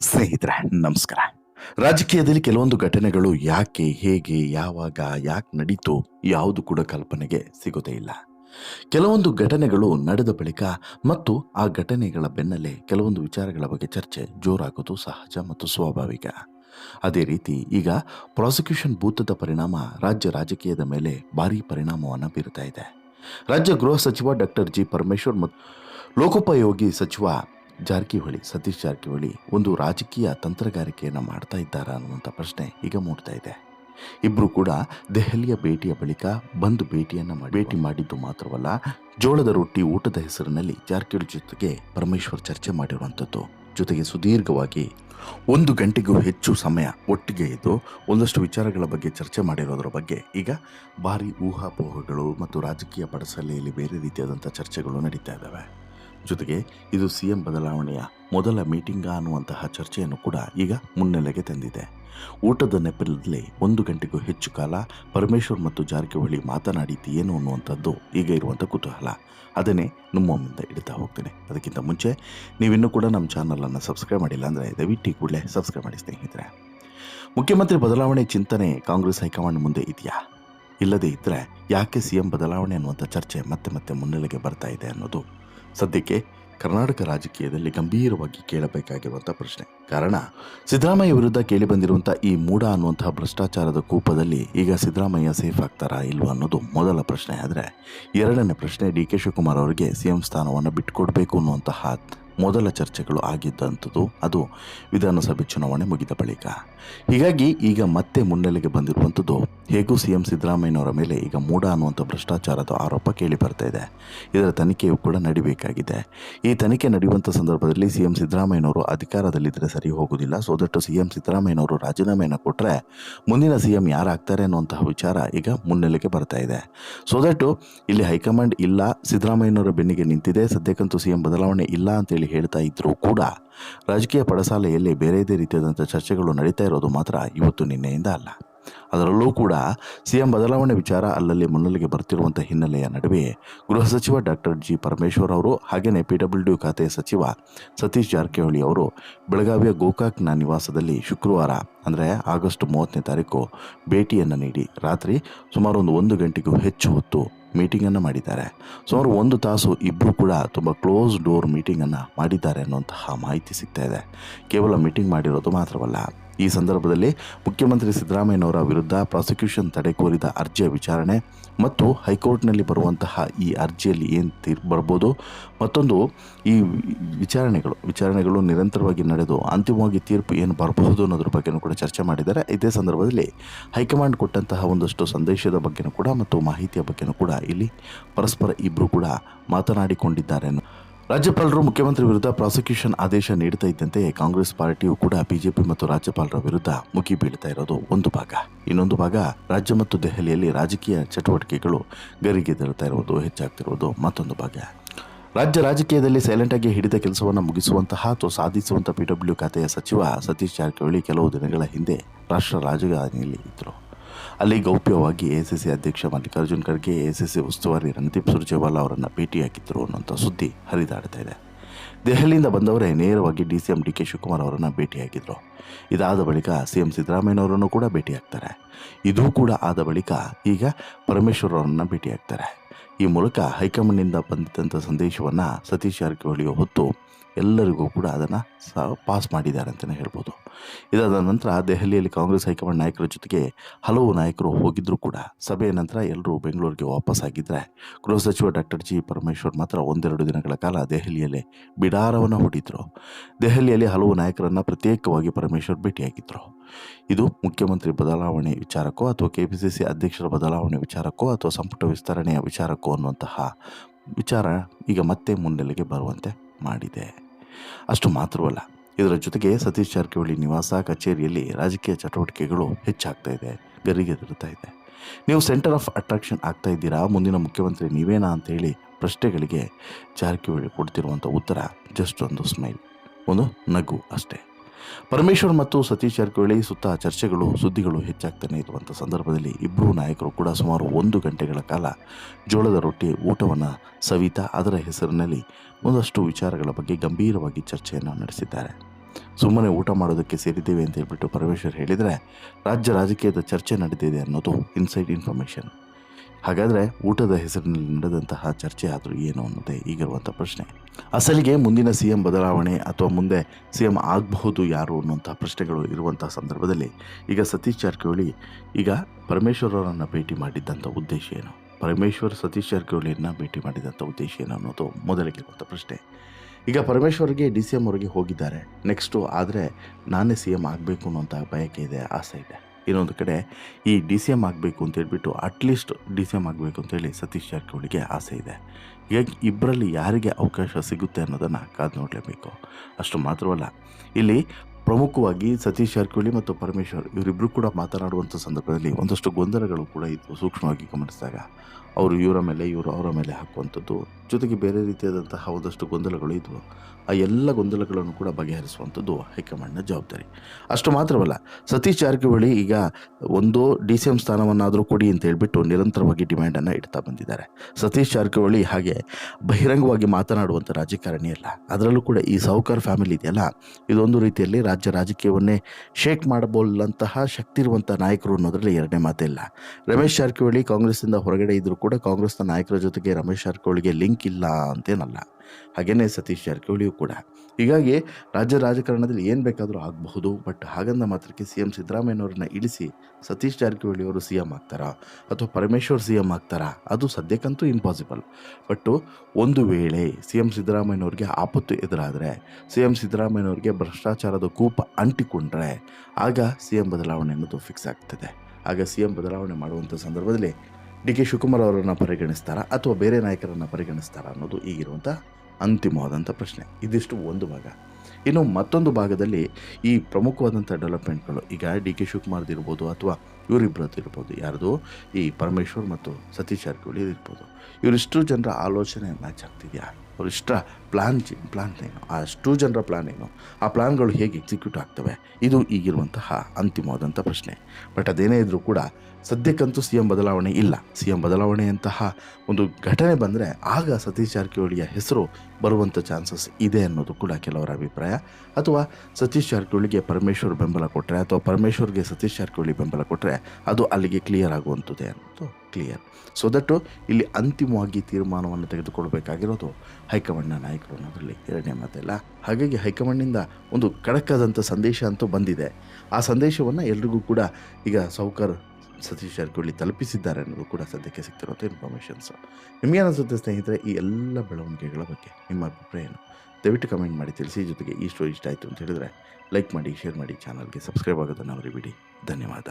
ಸ್ನೇಹಿತರೆ, ನಮಸ್ಕಾರ. ರಾಜಕೀಯದಲ್ಲಿ ಕೆಲವೊಂದು ಘಟನೆಗಳು ಯಾಕೆ, ಹೇಗೆ, ಯಾವಾಗ, ಯಾಕೆ ನಡೀತು ಯಾವುದು ಕೂಡ ಕಲ್ಪನೆಗೆ ಸಿಗೋದೇ ಇಲ್ಲ. ಕೆಲವೊಂದು ಘಟನೆಗಳು ನಡೆದ ಬಳಿಕ ಮತ್ತು ಆ ಘಟನೆಗಳ ಬೆನ್ನಲ್ಲೇ ಕೆಲವೊಂದು ವಿಚಾರಗಳ ಬಗ್ಗೆ ಚರ್ಚೆ ಜೋರಾಗೋದು ಸಹಜ ಮತ್ತು ಸ್ವಾಭಾವಿಕ. ಅದೇ ರೀತಿ ಈಗ ಪ್ರಾಸಿಕ್ಯೂಷನ್ ಭೂತದ ಪರಿಣಾಮ ರಾಜ್ಯ ರಾಜಕೀಯದ ಮೇಲೆ ಭಾರೀ ಪರಿಣಾಮವನ್ನು ಬೀರುತ್ತಾ ಇದೆ. ರಾಜ್ಯ ಗೃಹ ಸಚಿವ ಡಾಕ್ಟರ್ ಜಿ ಪರಮೇಶ್ವರ್ ಮತ್ತು ಲೋಕೋಪಯೋಗಿ ಸಚಿವ ಜಾರಕಿಹೊಳಿ, ಸತೀಶ್ ಜಾರಕಿಹೊಳಿ ಒಂದು ರಾಜಕೀಯ ತಂತ್ರಗಾರಿಕೆಯನ್ನು ಮಾಡ್ತಾ ಇದ್ದಾರಾ ಅನ್ನುವಂಥ ಪ್ರಶ್ನೆ ಈಗ ಮೂಡ್ತಾ ಇದೆ. ಇಬ್ಬರು ಕೂಡ ದೆಹಲಿಯ ಭೇಟಿಯ ಬಳಿಕ ಬಂದು ಭೇಟಿಯನ್ನು ಮಾಡಿ, ಭೇಟಿ ಮಾಡಿದ್ದು ಮಾತ್ರವಲ್ಲ, ಜೋಳದ ರೊಟ್ಟಿ ಊಟದ ಹೆಸರಿನಲ್ಲಿ ಜಾರಕಿಹೊಳಿ ಜೊತೆಗೆ ಪರಮೇಶ್ವರ್ ಚರ್ಚೆ ಮಾಡಿರುವಂಥದ್ದು. ಜೊತೆಗೆ ಸುದೀರ್ಘವಾಗಿ ಒಂದು ಗಂಟೆಗೂ ಹೆಚ್ಚು ಸಮಯ ಒಟ್ಟಿಗೆ ಇದ್ದು ಒಂದಷ್ಟು ವಿಚಾರಗಳ ಬಗ್ಗೆ ಚರ್ಚೆ ಮಾಡಿರೋದ್ರ ಬಗ್ಗೆ ಈಗ ಭಾರಿ ಊಹಾಪೋಹಗಳು ಮತ್ತು ರಾಜಕೀಯ ಪಡಸಲೆಯಲ್ಲಿ ಬೇರೆ ರೀತಿಯಾದಂಥ ಚರ್ಚೆಗಳು ನಡೀತಾ ಇದ್ದಾವೆ. ಜೊತೆಗೆ ಇದು ಸಿಎಂ ಬದಲಾವಣೆಯ ಮೊದಲ ಮೀಟಿಂಗ ಅನ್ನುವಂತಹ ಚರ್ಚೆಯನ್ನು ಕೂಡ ಈಗ ಮುನ್ನೆಲೆಗೆ ತಂದಿದೆ. ಊಟದ ನೆಪದಲ್ಲಿ ಒಂದು ಗಂಟೆಗೂ ಹೆಚ್ಚು ಕಾಲ ಪರಮೇಶ್ವರ್ ಮತ್ತು ಜಾರಕಿಹೊಳಿ ಏನು ಅನ್ನುವಂಥದ್ದು ಈಗ ಇರುವಂಥ ಕುತೂಹಲ. ಅದನ್ನೇ ನಿಮ್ಮ ಮುಂದೆ ಇಡ್ತಾ ಹೋಗ್ತೇನೆ. ಅದಕ್ಕಿಂತ ಮುಂಚೆ ನೀವಿನ್ನೂ ಕೂಡ ನಮ್ಮ ಚಾನಲನ್ನು ಸಬ್ಸ್ಕ್ರೈಬ್ ಮಾಡಿಲ್ಲ ಅಂದರೆ ದಯವಿಟ್ಟು ಕೂಡಲೇ ಸಬ್ಸ್ಕ್ರೈಬ್ ಮಾಡಿ ಸ್ನೇಹಿತರೆ. ಮುಖ್ಯಮಂತ್ರಿ ಬದಲಾವಣೆ ಚಿಂತನೆ ಕಾಂಗ್ರೆಸ್ ಹೈಕಮಾಂಡ್ ಮುಂದೆ ಇದೆಯಾ? ಇಲ್ಲದೇ ಇದ್ದರೆ ಯಾಕೆ ಸಿಎಂ ಬದಲಾವಣೆ ಅನ್ನುವಂಥ ಚರ್ಚೆ ಮತ್ತೆ ಮತ್ತೆ ಮುನ್ನೆಲೆಗೆ ಬರ್ತಾ ಇದೆ ಅನ್ನೋದು ಸದ್ಯಕ್ಕೆ ಕರ್ನಾಟಕ ರಾಜಕೀಯದಲ್ಲಿ ಗಂಭೀರವಾಗಿ ಕೇಳಬೇಕಾಗಿರುವಂಥ ಪ್ರಶ್ನೆ. ಕಾರಣ, ಸಿದ್ದರಾಮಯ್ಯ ವಿರುದ್ಧ ಕೇಳಿಬಂದಿರುವಂಥ ಈ ಮೂಡ ಅನ್ನುವಂತಹ ಭ್ರಷ್ಟಾಚಾರದ ಕೂಪದಲ್ಲಿ ಈಗ ಸಿದ್ದರಾಮಯ್ಯ ಸೇಫ್ ಆಗ್ತಾರಾ ಇಲ್ವಾ ಅನ್ನೋದು ಮೊದಲ ಪ್ರಶ್ನೆ. ಆದರೆ ಎರಡನೇ ಪ್ರಶ್ನೆ ಡಿ ಕೆ ಶಿವಕುಮಾರ್ ಅವರಿಗೆ ಸಿ ಎಂ ಸ್ಥಾನವನ್ನು ಬಿಟ್ಟುಕೊಡ್ಬೇಕು ಅನ್ನುವಂತಹ ಮೊದಲ ಚರ್ಚೆಗಳು ಆಗಿದ್ದಂಥದ್ದು ಅದು ವಿಧಾನಸಭೆ ಚುನಾವಣೆ ಮುಗಿದ ಬಳಿಕ. ಹೀಗಾಗಿ ಈಗ ಮತ್ತೆ ಮುನ್ನೆಲೆಗೆ ಬಂದಿರುವಂಥದ್ದು ಹೇಗೂ ಸಿ ಎಂ ಸಿದ್ದರಾಮಯ್ಯನವರ ಮೇಲೆ ಈಗ ಮೂಡ ಅನ್ನುವಂಥ ಭ್ರಷ್ಟಾಚಾರದ ಆರೋಪ ಕೇಳಿ ಬರ್ತಾ ಇದೆ. ಇದರ ತನಿಖೆಯು ಕೂಡ ನಡಿಬೇಕಾಗಿದೆ. ಈ ತನಿಖೆ ನಡೆಯುವಂಥ ಸಂದರ್ಭದಲ್ಲಿ ಸಿ ಎಂ ಸಿದ್ದರಾಮಯ್ಯನವರು ಅಧಿಕಾರದಲ್ಲಿದ್ದರೆ ಸರಿ ಹೋಗುವುದಿಲ್ಲ. ಸೊ ದಟ್ಟು ಸಿ ಎಂ ಸಿದ್ದರಾಮಯ್ಯನವರು ರಾಜೀನಾಮೆಯನ್ನು ಕೊಟ್ಟರೆ ಮುಂದಿನ ಸಿ ಎಂ ಯಾರಾಗ್ತಾರೆ ಅನ್ನುವಂತಹ ವಿಚಾರ ಈಗ ಮುನ್ನೆಲೆಗೆ ಬರ್ತಾ ಇದೆ. ಸೊ ದಟ್ಟು ಇಲ್ಲಿ ಹೈಕಮಾಂಡ್ ಇಲ್ಲ, ಸಿದ್ದರಾಮಯ್ಯನವರ ಬೆನ್ನಿಗೆ ನಿಂತಿದೆ. ಸದ್ಯಕ್ಕಂತೂ ಸಿ ಎಂ ಬದಲಾವಣೆ ಇಲ್ಲ ಅಂತೇಳಿ ಹೇಳ್ತಾ ಇದ್ದರೂ ಕೂಡ ರಾಜಕೀಯ ಪಡಸಾಲೆಯಲ್ಲಿ ಬೇರೆದೇ ರೀತಿಯಾದಂಥ ಚರ್ಚೆಗಳು ನಡೀತಾ ಇರೋದು ಮಾತ್ರ ಇವತ್ತು ನಿನ್ನೆಯಿಂದ ಅಲ್ಲ. ಅದರಲ್ಲೂ ಕೂಡ ಸಿಎಂ ಬದಲಾವಣೆ ವಿಚಾರ ಅಲ್ಲಲ್ಲಿ ಮುನ್ನೆಲೆಗೆ ಬರ್ತಿರುವಂಥ ಹಿನ್ನೆಲೆಯ ನಡುವೆ ಗೃಹ ಸಚಿವ ಡಾಕ್ಟರ್ ಜಿ ಪರಮೇಶ್ವರ್ ಅವರು ಹಾಗೆಯೇ ಪಿ ಡಬ್ಲ್ಯೂ ಡಿ ಖಾತೆಯ ಸಚಿವ ಸತೀಶ್ ಜಾರಕಿಹೊಳಿ ಅವರು ಬೆಳಗಾವಿಯ ಗೋಕಾಕ್ನ ನಿವಾಸದಲ್ಲಿ ಶುಕ್ರವಾರ, ಅಂದರೆ ಆಗಸ್ಟ್ ಮೂವತ್ತನೇ ತಾರೀಕು, ಭೇಟಿಯನ್ನು ನೀಡಿ ರಾತ್ರಿ ಸುಮಾರು ಒಂದು ಒಂದು ಗಂಟೆಗೂ ಹೆಚ್ಚು ಹೊತ್ತು ಮೀಟಿಂಗನ್ನು ಮಾಡಿದ್ದಾರೆ. ಸುಮಾರು ಒಂದು ತಾಸು ಇಬ್ಬರು ಕೂಡ ತುಂಬ ಕ್ಲೋಸ್ ಡೋರ್ ಮೀಟಿಂಗನ್ನು ಮಾಡಿದ್ದಾರೆ ಅನ್ನುವಂತಹ ಮಾಹಿತಿ ಸಿಗ್ತಾ ಇದೆ. ಕೇವಲ ಮೀಟಿಂಗ್ ಮಾಡಿರೋದು ಮಾತ್ರವಲ್ಲ ಈ ಸಂದರ್ಭದಲ್ಲಿ ಮುಖ್ಯಮಂತ್ರಿ ಸಿದ್ದರಾಮಯ್ಯನವರ ವಿರುದ್ಧ ಪ್ರಾಸಿಕ್ಯೂಷನ್ ತಡೆ ಕೋರಿದ ಅರ್ಜಿಯ ವಿಚಾರಣೆ ಮತ್ತು ಹೈಕೋರ್ಟ್ನಲ್ಲಿ ಬರುವಂತಹ ಈ ಅರ್ಜಿಯಲ್ಲಿ ಏನು ತೀರ್ ಬರ್ಬೋದು? ಮತ್ತೊಂದು, ಈ ವಿಚಾರಣೆಗಳು ವಿಚಾರಣೆಗಳು ನಿರಂತರವಾಗಿ ನಡೆದು ಅಂತಿಮವಾಗಿ ತೀರ್ಪು ಏನು ಬರಬಹುದು ಅನ್ನೋದ್ರ ಬಗ್ಗೆನೂ ಕೂಡ ಚರ್ಚೆ ಮಾಡಿದ್ದಾರೆ. ಇದೇ ಸಂದರ್ಭದಲ್ಲಿ ಹೈಕಮಾಂಡ್ ಕೊಟ್ಟಂತಹ ಒಂದಷ್ಟು ಸಂದೇಶದ ಬಗ್ಗೆನೂ ಕೂಡ ಮತ್ತು ಮಾಹಿತಿಯ ಬಗ್ಗೆನೂ ಕೂಡ ಇಲ್ಲಿ ಪರಸ್ಪರ ಇಬ್ಬರು ಕೂಡ ಮಾತನಾಡಿಕೊಂಡಿದ್ದಾರೆ ರಾಜ್ಯಪಾಲರು ಮುಖ್ಯಮಂತ್ರಿ ವಿರುದ್ಧ ಪ್ರಾಸಿಕ್ಯೂಷನ್ ಆದೇಶ ನೀಡುತ್ತಾ ಇದ್ದಂತೆ ಕಾಂಗ್ರೆಸ್ ಪಾರ್ಟಿಯು ಕೂಡ ಬಿಜೆಪಿ ಮತ್ತು ರಾಜ್ಯಪಾಲರ ವಿರುದ್ಧ ಮುಖಿ ಬೀಳ್ತಾ ಇರೋದು ಒಂದು ಭಾಗ. ಇನ್ನೊಂದು ಭಾಗ, ರಾಜ್ಯ ಮತ್ತು ದೆಹಲಿಯಲ್ಲಿ ರಾಜಕೀಯ ಚಟುವಟಿಕೆಗಳು ಗರಿಗೆದರ್ತಾ ಇರುವುದು, ಹೆಚ್ಚಾಗ್ತಿರುವುದು ಮತ್ತೊಂದು ಭಾಗ. ರಾಜ್ಯ ರಾಜಕೀಯದಲ್ಲಿ ಸೈಲೆಂಟಾಗಿ ಹಿಡಿದ ಕೆಲಸವನ್ನು ಮುಗಿಸುವಂತಹ ಅಥವಾ ಸಾಧಿಸುವಂತಹ ಪಿಡಬ್ಲ್ಯೂ ಖಾತೆಯ ಸಚಿವ ಸತೀಶ್ ಜಾರಕಿಹೊಳಿ ಕೆಲವು ದಿನಗಳ ಹಿಂದೆ ರಾಷ್ಟ್ರ ರಾಜಧಾನಿಯಲ್ಲಿ ಇದ್ದರು ಅಲ್ಲಿ ಗೌಪ್ಯವಾಗಿ ಎಸಿಸಿ ಅಧ್ಯಕ್ಷ ಮಲ್ಲಿಕಾರ್ಜುನ್ ಖರ್ಗೆ ಎಸಿಸಿ ಉಸ್ತುವಾರಿ ರಣದೀಪ್ ಸುರ್ಜೇವಾಲಾ ಅವರನ್ನು ಭೇಟಿಯಾಗಿದ್ದರು ಅನ್ನುವಂಥ ಸುದ್ದಿ ಹರಿದಾಡ್ತಾ ಇದೆ. ದೆಹಲಿಯಿಂದ ಬಂದವರೇ ನೇರವಾಗಿ D C M D K Shivakumar ಅವರನ್ನು ಭೇಟಿಯಾಗಿದ್ದರು ಇದಾದ ಬಳಿಕ ಸಿ ಎಂ ಸಿದ್ದರಾಮಯ್ಯನವರನ್ನು ಕೂಡ ಭೇಟಿಯಾಗ್ತಾರೆ. ಇದೂ ಕೂಡ ಆದ ಬಳಿಕ ಈಗ ಪರಮೇಶ್ವರ್ ಅವರನ್ನು ಭೇಟಿಯಾಗ್ತಾರೆ. ಈ ಮೂಲಕ ಹೈಕಮಾಂಡ್ನಿಂದ ಬಂದಿದ್ದಂಥ ಸಂದೇಶವನ್ನು ಸತೀಶ್ ಜಾರಕಿಹೊಳಿ ಹೊತ್ತು ಎಲ್ಲರಿಗೂ ಕೂಡ ಅದನ್ನು ಸ ಪಾಸ್ ಮಾಡಿದ್ದಾರೆ ಅಂತಲೇ ಹೇಳ್ಬೋದು. ಇದಾದ ನಂತರ ದೆಹಲಿಯಲ್ಲಿ ಕಾಂಗ್ರೆಸ್ ಹೈಕಮಾಂಡ್ ನಾಯಕರ ಜೊತೆಗೆ ಹಲವು ನಾಯಕರು ಹೋಗಿದ್ದರೂ ಕೂಡ ಸಭೆಯ ನಂತರ ಎಲ್ಲರೂ ಬೆಂಗಳೂರಿಗೆ ವಾಪಸ್ಸಾಗಿದ್ದರೆ ಗೃಹ ಸಚಿವ ಡಾಕ್ಟರ್ ಜಿ ಪರಮೇಶ್ವರ್ ಮಾತ್ರ ಒಂದೆರಡು ದಿನಗಳ ಕಾಲ ದೆಹಲಿಯಲ್ಲೇ ಬಿಡಾರವನ್ನು ಹೊಡಿದ್ರು. ದೆಹಲಿಯಲ್ಲಿ ಹಲವು ನಾಯಕರನ್ನು ಪ್ರತ್ಯೇಕವಾಗಿ ಪರಮೇಶ್ವರ್ ಭೇಟಿಯಾಗಿದ್ದರು ಇದು ಮುಖ್ಯಮಂತ್ರಿ ಬದಲಾವಣೆ ವಿಚಾರಕ್ಕೋ ಅಥವಾ ಕೆ ಪಿ ಸಿ ಸಿ ಅಧ್ಯಕ್ಷರ ಬದಲಾವಣೆ ವಿಚಾರಕ್ಕೋ ಅಥವಾ ಸಂಪುಟ ವಿಸ್ತರಣೆಯ ವಿಚಾರಕ್ಕೋ ಅನ್ನುವಂತಹ ವಿಚಾರ ಈಗ ಮತ್ತೆ ಮುನ್ನೆಲೆಗೆ ಬರುವಂತೆ ಮಾಡಿದೆ. ಅಷ್ಟು ಮಾತ್ರವಲ್ಲ, ಇದರ ಜೊತೆಗೆ ಸತೀಶ್ ಜಾರಕಿಹೊಳಿ ನಿವಾಸ, ಕಚೇರಿಯಲ್ಲಿ ರಾಜಕೀಯ ಚಟುವಟಿಕೆಗಳು ಹೆಚ್ಚಾಗ್ತಾ ಇದೆ ಗರಿಗೆದರ್ತಾ ಇದೆ. ನೀವು ಸೆಂಟರ್ ಆಫ್ ಅಟ್ರಾಕ್ಷನ್ ಆಗ್ತಾ ಇದ್ದೀರಾ, ಮುಂದಿನ ಮುಖ್ಯಮಂತ್ರಿ ನೀವೇನಾ ಅಂತ ಹೇಳಿ ಪ್ರಶ್ನೆಗಳಿಗೆ ಜಾರಕಿಹೊಳಿ ಕೊಡ್ತಿರುವಂಥ ಉತ್ತರ ಜಸ್ಟ್ ಒಂದು ಸ್ಮೈಲ್ ಒಂದು ನಗು ಅಷ್ಟೇ. ಪರಮೇಶ್ವರ್ ಮತ್ತು ಸತೀಶ್ ಜಾರಕಿಹೊಳಿ ಸುತ್ತ ಚರ್ಚೆಗಳು, ಸುದ್ದಿಗಳು ಹೆಚ್ಚಾಗ್ತಾನೆ ಇರುವಂಥ ಸಂದರ್ಭದಲ್ಲಿ ಇಬ್ಬರೂ ನಾಯಕರು ಕೂಡ ಸುಮಾರು ಒಂದು ಗಂಟೆಗಳ ಕಾಲ ಜೋಳದ ರೊಟ್ಟಿ ಊಟವನ್ನು ಸವಿತಾ ಅದರ ಹೆಸರಿನಲ್ಲಿ ಒಂದಷ್ಟು ವಿಚಾರಗಳ ಬಗ್ಗೆ ಗಂಭೀರವಾಗಿ ಚರ್ಚೆಯನ್ನು ನಡೆಸಿದ್ದಾರೆ. ಸುಮ್ಮನೆ ಊಟ ಮಾಡೋದಕ್ಕೆ ಸೇರಿದ್ದೇವೆ ಅಂತ ಹೇಳ್ಬಿಟ್ಟು ಪರಮೇಶ್ವರ್ ಹೇಳಿದರೆ, ರಾಜ್ಯ ರಾಜಕೀಯದ ಚರ್ಚೆ ನಡೆದಿದೆ ಅನ್ನೋದು ಇನ್ಸೈಡ್ ಇನ್ಫಾರ್ಮೇಷನ್ ಹಾಗಾದರೆ ಊಟದ ಹೆಸರಿನಲ್ಲಿ ನಡೆದಂತಹ ಚರ್ಚೆ ಆದರೂ ಏನು ಅನ್ನೋದೇ ಈಗಿರುವಂಥ ಪ್ರಶ್ನೆ. ಅಸಲಿಗೆ ಮುಂದಿನ ಸಿ ಎಂ ಬದಲಾವಣೆ ಅಥವಾ ಮುಂದೆ ಸಿ ಎಂ ಆಗಬಹುದು ಯಾರು ಅನ್ನುವಂಥ ಪ್ರಶ್ನೆಗಳು ಇರುವಂಥ ಸಂದರ್ಭದಲ್ಲಿ ಈಗ ಸತೀಶ್ ಜಾರಕಿಹೊಳಿ ಈಗ ಪರಮೇಶ್ವರ್ ಅವರನ್ನು ಭೇಟಿ ಮಾಡಿದ್ದಂಥ ಉದ್ದೇಶ ಏನು? ಪರಮೇಶ್ವರ್ ಸತೀಶ್ ಜಾರಕಿಹೊಳಿಯನ್ನು ಭೇಟಿ ಮಾಡಿದಂಥ ಉದ್ದೇಶ ಏನು ಅನ್ನೋದು ಮೊದಲಿಗಿರುವಂಥ ಪ್ರಶ್ನೆ. ಈಗ ಪರಮೇಶ್ವರ್ಗೆ ಡಿ ಸಿ ಎಂ ಅವರಿಗೆ ಹೋಗಿದ್ದಾರೆ. ನೆಕ್ಸ್ಟು ಆದರೆ ನಾನೇ ಸಿ ಎಂ ಆಗಬೇಕು ಅನ್ನೋಂಥ ಬಯಕೆ ಇದೆ, ಆಸೆ ಇದೆ. ಇನ್ನೊಂದು ಕಡೆ ಈ ಡಿ ಸಿ ಎಂ ಆಗಬೇಕು ಅಂತ ಹೇಳ್ಬಿಟ್ಟು ಅಟ್ಲೀಸ್ಟ್ ಡಿ ಸಿ ಎಂ ಆಗಬೇಕು ಅಂತೇಳಿ ಸತೀಶ್ ಜಾರಕಿಹೊಳಿಗೆ ಆಸೆ ಇದೆ. ಹೀಗಾಗಿ ಇಬ್ಬರಲ್ಲಿ ಯಾರಿಗೆ ಅವಕಾಶ ಸಿಗುತ್ತೆ ಅನ್ನೋದನ್ನು ಕಾದು ನೋಡಲೇಬೇಕು. ಅಷ್ಟು ಮಾತ್ರವಲ್ಲ, ಇಲ್ಲಿ ಪ್ರಮುಖವಾಗಿ ಸತೀಶ್ ಜಾರಕಿಹೊಳಿ ಮತ್ತು ಪರಮೇಶ್ವರ್ ಇವರಿಬ್ಬರು ಕೂಡ ಮಾತನಾಡುವಂಥ ಸಂದರ್ಭದಲ್ಲಿ ಒಂದಷ್ಟು ಗೊಂದಲಗಳು ಕೂಡ ಇತ್ತು, ಸೂಕ್ಷ್ಮವಾಗಿ ಗಮನಿಸಿದಾಗ. ಅವರು ಇವರ ಮೇಲೆ, ಇವರು ಅವರ ಮೇಲೆ ಹಾಕುವಂಥದ್ದು, ಜೊತೆಗೆ ಬೇರೆ ರೀತಿಯಾದಂತಹ ಒಂದಷ್ಟು ಗೊಂದಲಗಳು ಇದ್ವು. ಆ ಎಲ್ಲ ಗೊಂದಲಗಳನ್ನು ಕೂಡ ಬಗೆಹರಿಸುವಂಥದ್ದು ಹೈಕಮಾಂಡ್ನ ಜವಾಬ್ದಾರಿ. ಅಷ್ಟು ಮಾತ್ರವಲ್ಲ, ಸತೀಶ್ ಜಾರಕಿಹೊಳಿ ಈಗ ಒಂದು ಡಿ ಸಿ ಎಂ ಸ್ಥಾನವನ್ನಾದರೂ ಕೊಡಿ ಅಂತ ಹೇಳಿಬಿಟ್ಟು ನಿರಂತರವಾಗಿ ಡಿಮ್ಯಾಂಡನ್ನು ಇಡ್ತಾ ಬಂದಿದ್ದಾರೆ. ಸತೀಶ್ ಜಾರಕಿಹೊಳಿ ಹಾಗೆ ಬಹಿರಂಗವಾಗಿ ಮಾತನಾಡುವಂಥ ರಾಜಕಾರಣಿ ಅಲ್ಲ. ಅದರಲ್ಲೂ ಕೂಡ ಈ ಸಾಹುಕಾರ್ ಫ್ಯಾಮಿಲಿ ಇದೆಯಲ್ಲ? ಇದೊಂದು ರೀತಿಯಲ್ಲಿ ರಾಜ್ಯ ರಾಜಕೀಯವನ್ನೇ ಶೇಕ್ ಮಾಡಬಲ್ಲಂತಹ ಶಕ್ತಿ ಇರುವಂಥ ನಾಯಕರು ಅನ್ನೋದರಲ್ಲಿ ಎರಡನೇ ಮಾತಿಲ್ಲ ರಮೇಶ್ ಜಾರಕಿಹೊಳಿ ಕಾಂಗ್ರೆಸ್ಸಿಂದ ಹೊರಗಡೆ ಇದ್ದರೂ ಕೂಡ ಕಾಂಗ್ರೆಸ್ನ ನಾಯಕರ ಜೊತೆಗೆ ರಮೇಶ್ ಜಾರಕಿಹೊಳಿಗೆ ಲಿಂಕ್ ಇಲ್ಲ ಅಂತೇನಲ್ಲ. ಹಾಗೇನೇ ಸತೀಶ್ ಜಾರಕಿಹೊಳಿಯೂ ಕೂಡ. ಹೀಗಾಗಿ ರಾಜ್ಯ ರಾಜಕಾರಣದಲ್ಲಿ ಏನು ಬೇಕಾದರೂ ಆಗಬಹುದು, ಬಟ್ ಹಾಗಂದ ಮಾತ್ರಕ್ಕೆ ಸಿ ಎಂ ಸಿದ್ದರಾಮಯ್ಯನವ್ರನ್ನ ಇಳಿಸಿ ಸತೀಶ್ ಜಾರಕಿಹೊಳಿ ಅವರು ಸಿ ಎಂ ಆಗ್ತಾರಾ? ಅಥವಾ ಪರಮೇಶ್ವರ್ ಸಿ ಎಂ ಆಗ್ತಾರಾ? ಅದು ಸದ್ಯಕ್ಕಂತೂ ಇಂಪಾಸಿಬಲ್ ಬಟ್ಟು ಒಂದು ವೇಳೆ ಸಿ ಎಂ ಸಿದ್ದರಾಮಯ್ಯನವ್ರಿಗೆ ಆಪತ್ತು ಎದುರಾದರೆ ಸಿ ಎಂ ಸಿದ್ದರಾಮಯ್ಯನವ್ರಿಗೆ ಭ್ರಷ್ಟಾಚಾರದ ಕೂಪ ಅಂಟಿಕೊಂಡ್ರೆ, ಆಗ ಸಿ ಎಂ ಬದಲಾವಣೆ ಅನ್ನೋದು ಫಿಕ್ಸ್ ಆಗ್ತದೆ. ಆಗ ಸಿ ಎಂ ಬದಲಾವಣೆ ಮಾಡುವಂಥ ಸಂದರ್ಭದಲ್ಲಿ ಡಿ ಕೆ ಶಿವಕುಮಾರ್ ಅವರನ್ನು ಪರಿಗಣಿಸ್ತಾರಾ ಅಥವಾ ಬೇರೆ ನಾಯಕರನ್ನು ಪರಿಗಣಿಸ್ತಾರಾ ಅನ್ನೋದು ಈಗಿರುವಂಥ ಅಂತಿಮವಾದಂಥ ಪ್ರಶ್ನೆ. ಇದಿಷ್ಟು ಒಂದು ಭಾಗ. ಇನ್ನು ಮತ್ತೊಂದು ಭಾಗದಲ್ಲಿ ಈ ಪ್ರಮುಖವಾದಂಥ ಡೆವಲಪ್ಮೆಂಟ್ಗಳು ಈಗ ಡಿ ಕೆ ಶಿವಕುಮಾರ್ದಿರ್ಬೋದು ಅಥವಾ ಇವರಿಬ್ಬರದ್ದು ಇರ್ಬೋದು ಯಾರ್ದು? ಈ ಪರಮೇಶ್ವರ್ ಮತ್ತು ಸತೀಶ್ ಜಾರಕಿಹೊಳಿ ಇರ್ಬೋದು. ಇವರಿಷ್ಟು ಜನರ ಆಲೋಚನೆ ಮ್ಯಾಚ್ ಆಗ್ತಿದೆಯಾ? ಅವರಿಷ್ಟ ಪ್ಲ್ಯಾನ್ ಪ್ಲಾನ್ ಏನು? ಆ ಅಷ್ಟು ಜನರ ಪ್ಲ್ಯಾನ್ ಏನು? ಆ ಪ್ಲ್ಯಾನ್ಗಳು ಹೇಗೆ ಎಕ್ಸಿಕ್ಯೂಟ್ ಆಗ್ತವೆ? ಇದು ಈಗಿರುವಂತಹ ಅಂತಿಮವಾದಂಥ ಪ್ರಶ್ನೆ. ಬಟ್ ಅದೇನೇ ಇದ್ದರೂ ಕೂಡ ಸದ್ಯಕ್ಕಂತೂ ಸಿ ಎಂ ಬದಲಾವಣೆ ಇಲ್ಲ. ಸಿ ಎಂ ಬದಲಾವಣೆಯಂತಹ ಒಂದು ಘಟನೆ ಬಂದರೆ ಆಗ ಸತೀಶ್ ಜಾರಕಿಹೊಳಿಯ ಹೆಸರು ಬರುವಂಥ ಚಾನ್ಸಸ್ ಇದೆ ಅನ್ನೋದು ಕೂಡ ಕೆಲವರ ಅಭಿಪ್ರಾಯ. ಅಥವಾ ಸತೀಶ್ ಜಾರಕಿಹೊಳಿಗೆ ಪರಮೇಶ್ವರ್ ಬೆಂಬಲ ಕೊಟ್ಟರೆ ಅಥವಾ ಪರಮೇಶ್ವರ್ಗೆ ಸತೀಶ್ ಜಾರಕಿಹೊಳಿ ಬೆಂಬಲ ಕೊಟ್ಟರೆ ಅದು ಅಲ್ಲಿಗೆ ಕ್ಲಿಯರ್ ಆಗುವಂಥದ್ದೇ ಅನ್ನೋದು ಕ್ಲಿಯರ್ ಸೊ ದಟ್ಟು ಇಲ್ಲಿ ಅಂತಿಮವಾಗಿ ತೀರ್ಮಾನವನ್ನು ತೆಗೆದುಕೊಳ್ಬೇಕಾಗಿರೋದು ಹೈಕಮಾಂಡ್ನ ನಾಯಕರು ಅನ್ನೋದರಲ್ಲಿ ಎರಡನೇ ಮಾತಿಲ್ಲ. ಹಾಗಾಗಿ ಹೈಕಮಾಂಡ್ನಿಂದ ಒಂದು ಖಡಕ್ಕಾದಂಥ ಸಂದೇಶ ಅಂತೂ ಬಂದಿದೆ. ಆ ಸಂದೇಶವನ್ನು ಎಲ್ರಿಗೂ ಕೂಡ ಈಗ ಸೌಕರ್ ಸತೀಶ್ ಜಾರಕಿಹೊಳಿ ತಲುಪಿಸಿದ್ದಾರೆ ಅನ್ನೋದು ಕೂಡ ಸದ್ಯಕ್ಕೆ ಸಿಗ್ತಿರೋಂಥ ಇನ್ಫಾರ್ಮೇಷನ್ಸು ನಿಮಗೇನಿಸುತ್ತೆ ಸ್ನೇಹಿತರೆ, ಈ ಎಲ್ಲ ಬೆಳವಣಿಗೆಗಳ ಬಗ್ಗೆ ನಿಮ್ಮ ಅಭಿಪ್ರಾಯ ಏನು? ದಯವಿಟ್ಟು ಕಮೆಂಟ್ ಮಾಡಿ, ತಿಳಿಸಿ. ಜೊತೆಗೆ ಈ ಸ್ಟೋರಿ ಇಷ್ಟ ಆಯಿತು ಅಂತ ಹೇಳಿದ್ರೆ ಲೈಕ್ ಮಾಡಿ ಶೇರ್ ಮಾಡಿ ಚಾನಲ್ಗೆ ಸಬ್ಸ್ಕ್ರೈಬ್ ಆಗೋದನ್ನು ಅವರಿಬಿಡಿ ಧನ್ಯವಾದ.